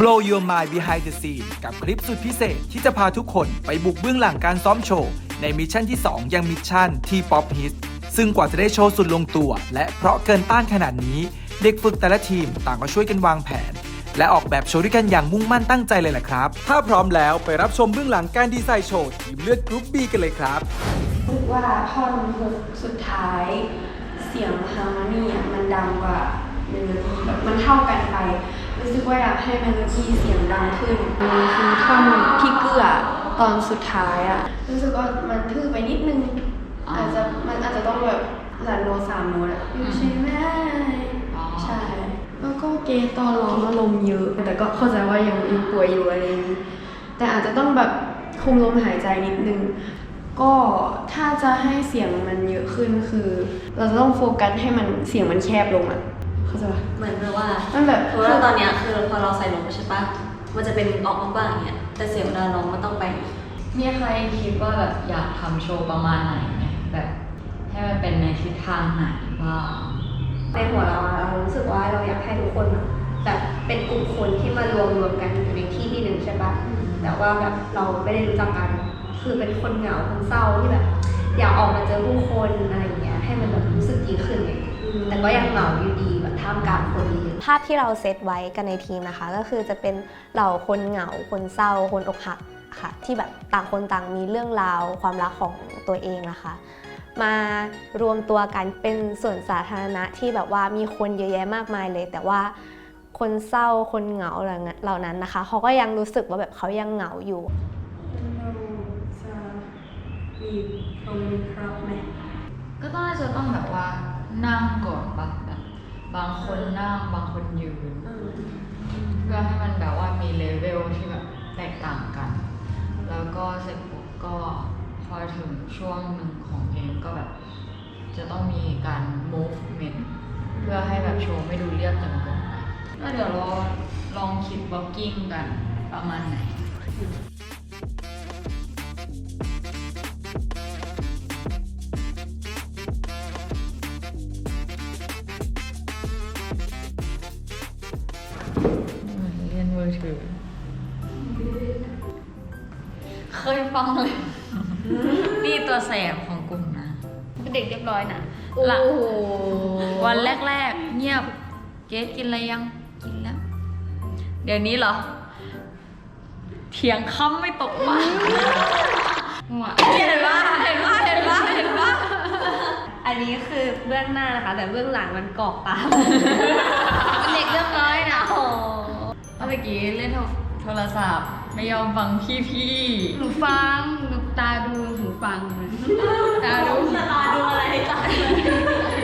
Blow Your Mind Behind the Scene กับคลิปสุดพิเศษที่จะพาทุกคนไปบุกเบื้องหลังการซ้อมโชว์ ในมิชชั่นที่ 2 ยังมิชชั่นที่ Pop Hit ซึ่งกว่าจะได้โชว์สุดลงตัว และเพราะเกินต้านขนาดนี้ เด็กฝึกแต่ละทีมต่างก็ช่วยกันวางแผน และออกแบบโชว์ด้วยกันอย่างมุ่งมั่นตั้งใจเลยแหละครับ ถ้าพร้อมแล้วไปรับชมเบื้องหลังการดีไซน์โชว์ทีมเลือดกรุ๊ป B กันเลยครับ รู้สึกว่าท่อนฮุกสุดท้าย เสียงฮาร์โมนีอะมันดังกว่าเมโลดี้แบบมันเท่ากันไป รู้สึกว่าอยากให้เมโลดี้เสียงดังขึ้นมันคือท่อนที่เกลือตอนสุดท้ายอะรู้สึกว่ามันทื่อไปนิดนึงอาจจะมันอาจจะต้องแบบหลันโน้ตสามโน้ตอะอยู่ใช่ไหมใช่แล้วก็เกย์ตอนร้องอารมณ์เยอะ แต่ก็เข้าใจว่ายังยังป่วยอยู่อะไรอย่างนี้ แต่อาจจะต้องแบบคุมลมหายใจนิดนึงก็ถ้าจะให้เสียงมันเยอะขึ้นคือ เราจะต้องโฟกัสให้มันเสียงมันแคบลงอะ เข้าใจปะเหมือนแบบว่ามันแบบเพราะว่าตอนเนี้ยคือพอเราใส่ลงไปใช่ปะมันจะเป็นออกมาบ้างอย่างเงี้ยแต่เสียงเวลาร้องมันต้องไปอีกมีใครคิดว่าแบบอยากทำโชว์ประมาณไหนไหมแบบให้มันเป็นในทิศทางไหนบ้างในหัวเราอะเรารู้สึกว่าเราอยากให้ทุกคนอะแบบเป็นกลุ่มคนที่มารวมรวมกันอยู่ในที่ที่หนึ่งใช่ปะแต่ว่าแบบเราไม่ได้รู้จักกัน คือเป็นคนเหงาคนเศร้าที่แบบ อยากออกมาเจอผู้คนอะไรอย่างเงี้ยให้มันแบบรู้สึกดีขึ้นไง แต่ก็ยังเหงาอยู่ดีแบบท่ามกลางคนเยอะภาพที่เราเซตไว้กันในทีมนะคะ ก็คือจะเป็นเหล่าคนเหงาคนเศร้า คนอกหักค่ะ ที่แบบต่างคนต่างมีเรื่องราวความรักของตัวเองนะคะ มารวมตัวกันเป็นส่วนสาธารณะที่แบบว่ามีคนเยอะแยะมากมายเลย แต่ว่าคนเศร้าคนเหงาเหล่านั้นนะคะเขาก็ยังรู้สึกว่าแบบเขายังเหงาอยู่เราจะมีตรงนี้ครับไหมก็ต้องน่าจะต้องแบบว่า นั่งก่อนปะแบบบางคนนั่งบางคนยืน เพื่อให้มันแบบว่ามีเลเวลที่แบบแตกต่างกัน แล้วก็เสร็จปุ๊บก็พอถึงช่วงหนึ่งของเพลงก็แบบ จะต้องมีการ movement เพื่อให้แบบโชว์ไม่ดูเรียบจนเกินไปก็เดี๋ยวเราลองคิด blocking กันประมาณไหน ถือ เคยฟังเลย นี่ตัวแสบของกลุ่มนะ เป็นเด็กเรียบร้อยนะละวันแรกๆ เงียบ เกสกินอะไรยัง กินแล้ว เดี๋ยวนี้เหรอ เถียงคำไม่ตกปากเห็นว่าเห็นว่าเห็นว่าเห็นว่าอันนี้คือเบื้องหน้านะคะ แต่เบื้องหลังมันกรอกตามเป็นเด็กเรียบร้อยนะ เมื่อกี้เล่นโทรศัพท์ ไม่ยอมฟังพี่หนูฟังหนูตาดูหูฟังตาดูตาดูอะไรตา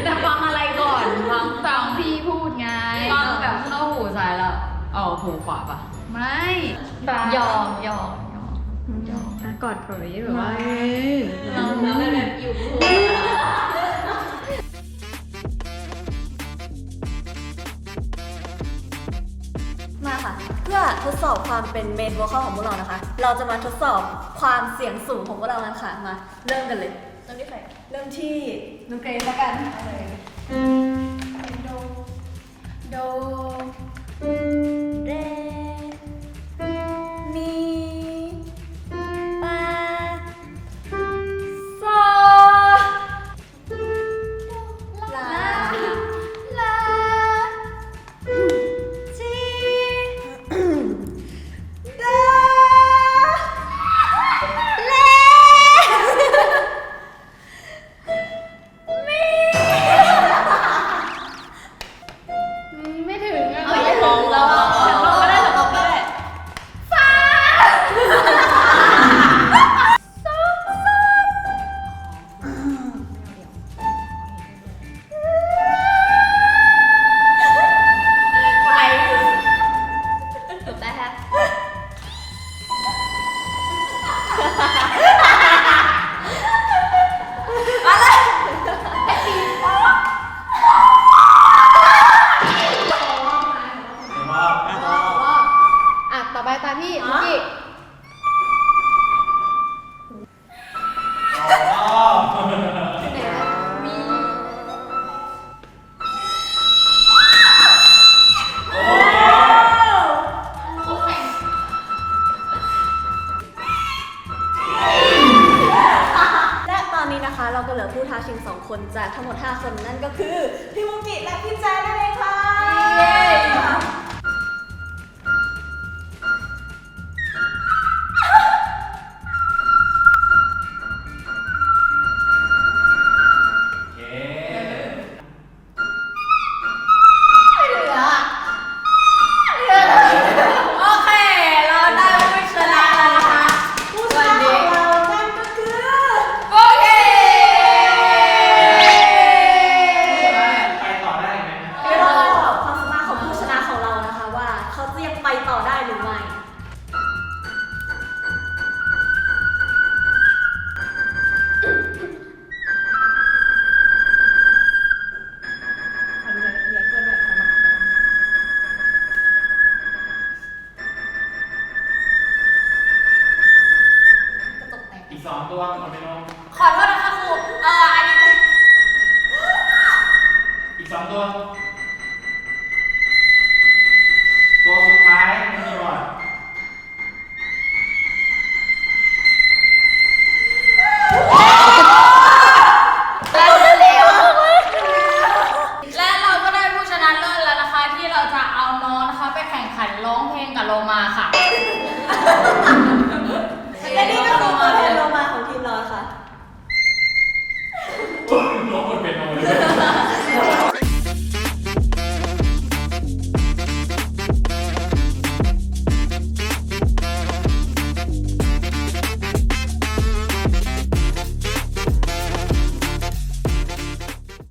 แต่ฟังอะไรก่อนฟังฟังพี่พูดไงฟังแบบเข้าหูซ้ายแล้วเอาหูขวาปะไม่ยอมยอมยอมอะกอดกอดไว้แบบว่าเราเราแบบอยู่ ทดสอบความเป็นเมนโวคอลของพวกเรานะคะ เราจะมาทดสอบความเสียงสูงของพวกเรากันค่ะมา เริ่มกันเลยเริ่มที่ใครเริ่มที่นุกเกรซละกันเอาเลย ต่อไปตามพี่ สองตัวหมดไปลงขอโทษนะคะครู เอ่ออันนี้จะอีกสองตัว ตัวสุดท้ายมันมีบอร์ดและเราก็ได้ผู้ชนะเลิศแล้วนะคะ ที่เราจะเอาน้องนะคะ ไปแข่งขันร้องเพลงกับโลมาค่ะ และนี่ก็คือ